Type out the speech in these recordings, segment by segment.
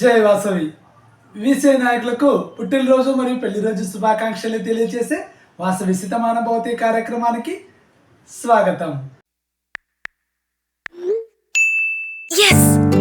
జై వాసవి. విసే నాయకులకు పుట్టినరోజు మరియు పెళ్ళిరోజు శుభాకాంక్షలు తెలియజేసే వాసవి శతమాన భౌతిక కార్యక్రమానికి స్వాగతం.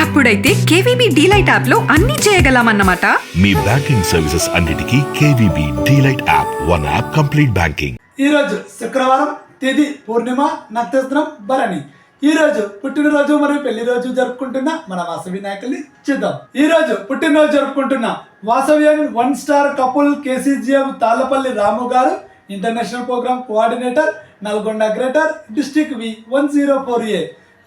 అప్పుడైతే కేవీబీ డీలైట్ యాప్లో అన్ని చేయగలమన్నమాట. మీ బ్యాంకింగ్ సర్వీసెస్ అన్నిటికీ KVB DLite app one app complete banking. ఈరోజు శుక్రవారం తేదీ పూర్ణిమ నక్షత్రం భరణి. ఈ రోజు పుట్టినరోజు మరియు పెళ్ళి రోజు జరుపుకుంటున్న మన వాసవి నాయకుల్ని చూద్దాం. ఈ రోజు పుట్టినరోజు జరుపుకుంటున్న Vasavyan one star couple KCGM Tallapalli Ramu garu international program coordinator Nalgonda greater district V one zero four A.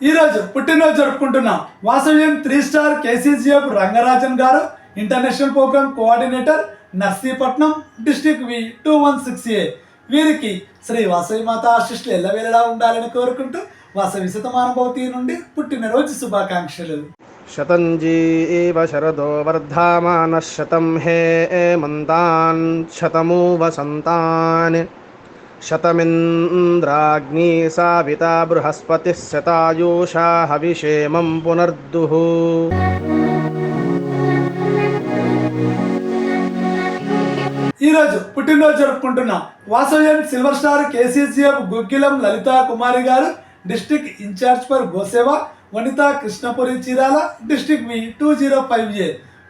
ఈరోజు పుట్టినరోజు జరుపుకుంటున్న. వాసవ్యం three star KCGF Rangarajan garu international program coordinator Narsipatnam district V two one six A. వీరికి శ్రీ వాసవి మాత ఆశిష్లు ఎల్లవేళలా ఉండాలని కోరుకుంటూ వాసవి శతమానుభవతి నుండి పుట్టినరోజు శుభాకాంక్షలు. శతంజీ ఏవ శరదో వర్ధమాన శతం హే మంతాన్ శతము వసంతాన్ शतमिन्द्राग्नी साविता बृहस्पतिः शतायुषा हविषेमं पुनर्दुः ఈ రోజు పుట్టినరోజు జరుపుకుంటున్న వాసవ్యం సిల్వర్ స్టార్ కేసీసీఎఫ్ గుగ్గిలం లలితా కుమారి గారు district in charge for Goseva Vanitha Krishnapuri Chirala district V two zero five A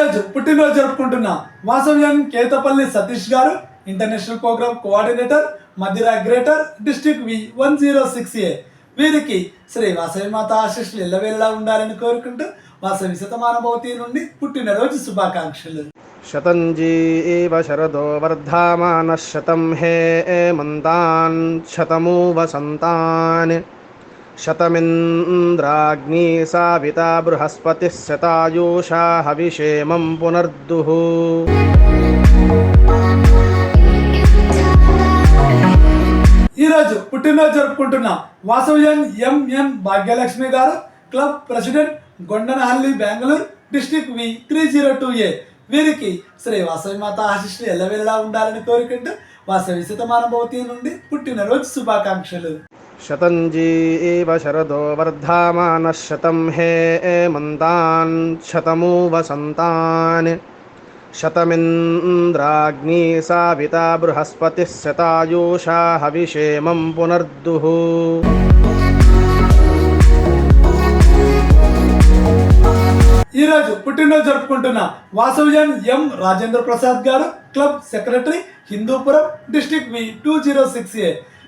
ఈరోజు పుట్టినరోజు జరుపుకుంటున్న Vasavyam Kethapalli Satish garu international program coordinator Madhira greater district V one zero six A. వీరికి శ్రీ వాసవి మాత ఆశీస్సులు ఎల్లవేళ్ళ ఉండాలని కోరుకుంటూ వాసవి శతమానభవతి నుండి పుట్టినరోజు శుభాకాంక్షలు. శతంజీ శరదో వర్ధమాన శతం హే ఏ మంతాన్ శతమూ వసంతాన్ शतमिन्द्राग्नी साविता बृहस्पतिः शतायुषा हविषेमं पुनर्दुः ఈ రోజు పుట్టినరోజు జరుపుకుంటున్న వాసవ్యం ఎంఎన్ భాగ్యలక్ష్మి గారు club president Gondanahalli Bengaluru district V three zero two A వీరికి శ్రీ వాసవి మాత ఆశిష్లు ఎల్లవేళలా ఉండాలని కోరుకుంటూ వాసవి శతమానుభవతి నుండి పుట్టినరోజు శుభాకాంక్షలు शतञ्जी एव शरदो वर्धामानः शतं हे एमन्तान् शतमु वसन्तान् शतमिन्द्राग्नी साविता बृहस्पतिः शतायुषा हविषेमं पुनर्दुः ఈ రోజు పుట్టినరోజు జరుపుకుంటున్న వాసవ్యం ఎం రాజేంద్ర ప్రసాద్ గారు club secretary Hindupuram district V two zero six A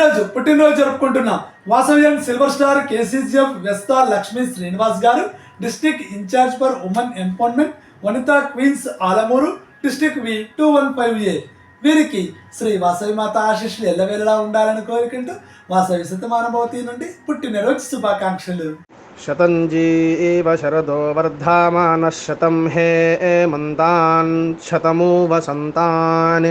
ఈరోజు రోజు పుట్టినరోజు జరుపుకుంటున్న Vasavyam silver star KCGF Vesta Lakshmi Srinivas garu district incharge for women empowerment Vanitha queens Alamuru district V two one five A. వీరికి శ్రీ వాసవి మాత ఆశీస్సులు ఎల్లవేళలా ఉండాలని కోరుకుంటూ వాసవి శతమానభవతి నుండి పుట్టినరోజు శుభాకాంక్షలు. శతంజీవ శరదో వర్ధామాన శతం హే మంతాన్ శతమూ వసంతాన్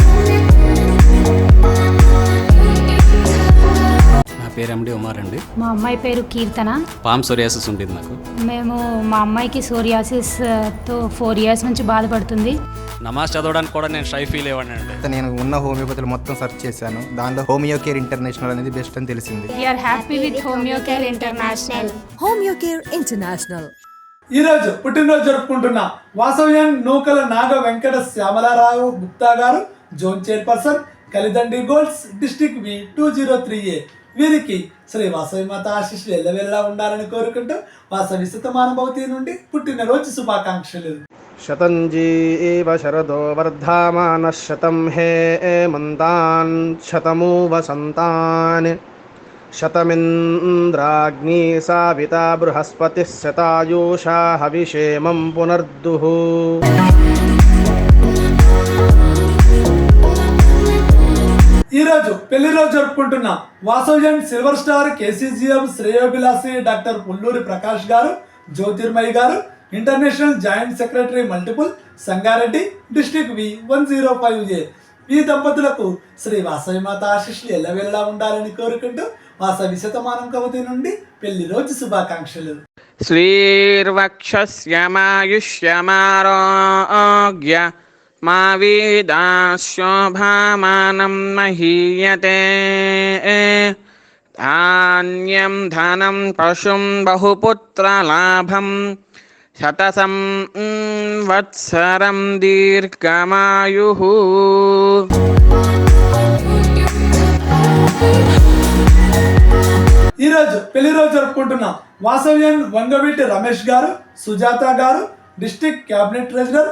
పేరు ఎండి ఉమార్ అండి. మా అమ్మాయి పేరు కీర్తన. పామ్ సోరియాసిస్ ఉంటుంది నాకు మేము మా అమ్మాయికి సోరియాసిస్తో ఫోర్ ఇయర్స్ నుంచి బాధపడుతుంది. నమాజ్ చదవడానికి కూడా నేను షై ఫీల్ అయ్యాను అండి. నేను ఉన్న హోమియోపతిలో మొత్తం సెర్చ్ చేశాను. దానిలో హోమియో కేర్ ఇంటర్నేషనల్ అనేది బెస్ట్ అని తెలిసింది. We are happy with homeo care international Homeo Care International. ఈరోజు పుట్టినరోజు జరుపుకుంటున్న వాసవ్యన్ నూకల నాగ Venkata Shyamalarao Gupta garu zone chairperson Kalidindi golds district V two zero three A. వీరికి శ్రీ వాసవి మాత ఆశీస్సులు ఎల్లవెల్లా ఉండాలని కోరుకుంటూ వాసవి సుతమానుభవతి నుండి పుట్టినరోజు శుభాకాంక్షలు. శతంజీవ శరదో వర్ధమాన శతం హే మంతాన్ శతమూ వసంతాన్ శతమింద్రాగ్ని సావిత బృహస్పతి శతాయూషా హవిషేమం పునర్దుః. ఈరోజు పెళ్ళి రోజు జరుపుకుంటున్న వాసవ్యం silver star KCGM శ్రేయోభిలాసి doctor Pulluri Prakash garu Jyothirmayi garu international joint secretary multiple Sangareddy district V one zero five A. ఈ దంపతులకు శ్రీ వాసవి మాత ఆశీస్సులు ఎల్లవెల్లా ఉండాలని కోరుకుంటూ వాసవి శతమానం కవతి నుండి పెళ్ళి రోజు శుభాకాంక్షలు. మా వేదా శోభామానం మహీయతే ధాన్యం ధనం పశుం బహుపుత్రలాభం శతసం వత్సరం దీర్ఘమాయు ఈరోజు పెళ్ళి రోజు జరుపుకుంటున్న వాసవ్యన్ Vangaveeti Ramesh garu Sujatha garu district cabinet treasurer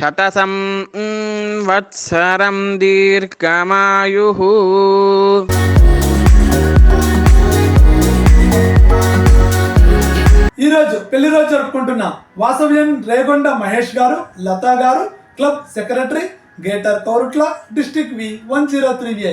శతసం వత్సరం దీర్ఘమాయు ఈరోజు పెళ్ళి రోజు జరుపుకుంటున్న వాసవ్యం Regonda Mahesh garu Latha garu club secretary greater Korutla district V one zero three A.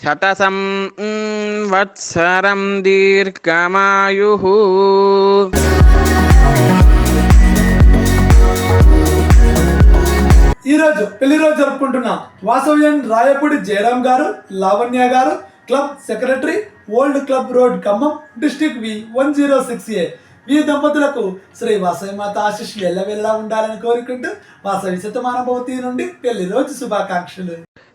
శతసం వత్సరం దీర్ఘమాయు ఈరోజు పెళ్ళి రోజు జరుపుకుంటున్న వాసవ్యం Rayapudi Jayaram garu Lavanya garu club secretary old club road Khammam district V one zero six A. ఈ దంపతులకు శ్రీ వాసవి మాత ఆశీస్సులు ఎల్లవెల్లా ఉండాలని కోరుకుంటూ వాసవి శతమానభవతి నుండి పెళ్ళి రోజు శుభాకాంక్షలు.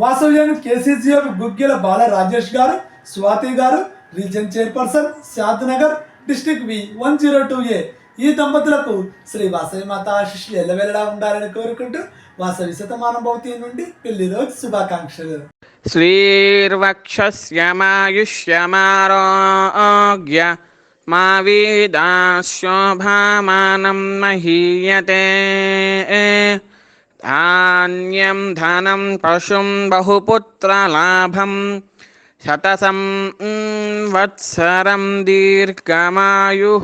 వాసవ్యం KCCF గుగ్గిల Bala Rajesh garu Swathi garu region chairperson Shadnagar district V one zero two A. ఈ దంపతులకు శ్రీ వాసవి మాత ఆశిష్లు ఎల్లవెల్లడా ఉండాలని కోరుకుంటూ వాసవి శతమానం భవతి నుండి పెళ్ళి రోజు శుభాకాంక్షలు. శ్రీర్వక్షమాయుష్యమారోగ్య మా వీదాశోభామానం మహీయతే. ధాన్యం ధనం పశుం బహుపుత్రలాభం శతసం వత్సరం దీర్ఘమాయు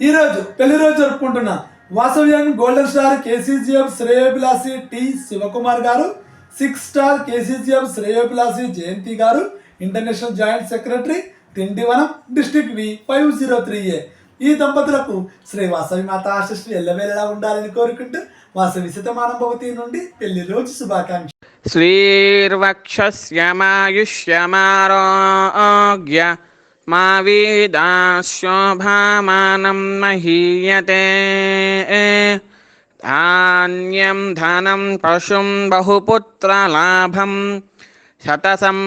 ఈ రోజు పెళ్ళి రోజు జరుపుకుంటున్న Vasavyan golden star KCGF శ్రేయోభిలాసి T Sivakumar garu six star KCGF శ్రేయోభిలాసి Jayanthi garu international joint secretary Tindivanam district V five zero three A. ఈ దంపతులకు శ్రీ వాసవి మాత ఆశస్సులు ఎల్లవేళలా ఉండాలని కోరుకుంటూ వాసవి శతమానభవతి నుండి పెళ్ళి రోజు శుభాకాంక్ష శ్రీర్వక్షమాయుష్యమారోగ్య మా వీదాశోభామానం మహీయతే. ధాన్యం ధనం పశుం బహుపుత్రలాభం శతసం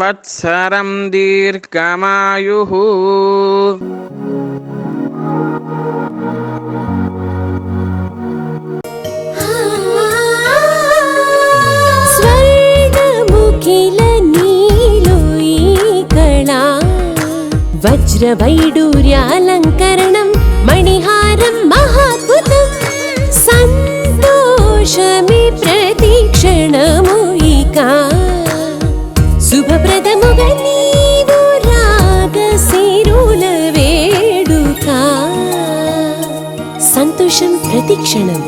వత్సరం దీర్ఘమాయు. వజ్రవైడూర్యాలంకరణం మణిహా సంతోషం ప్రతిక్షణం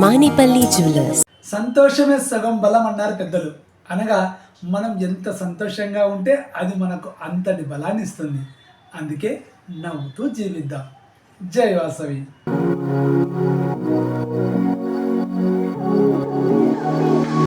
మానిపల్లి జ్యువెలర్స్. సంతోషమే సగం బలం అన్నారు పెద్దలు. అనగా మనం ఎంత సంతోషంగా ఉంటే అది మనకు అంతటి బలాన్ని ఇస్తుంది. అందుకే నవ్వుతూ జీవిద్దాం. జై వాసవి.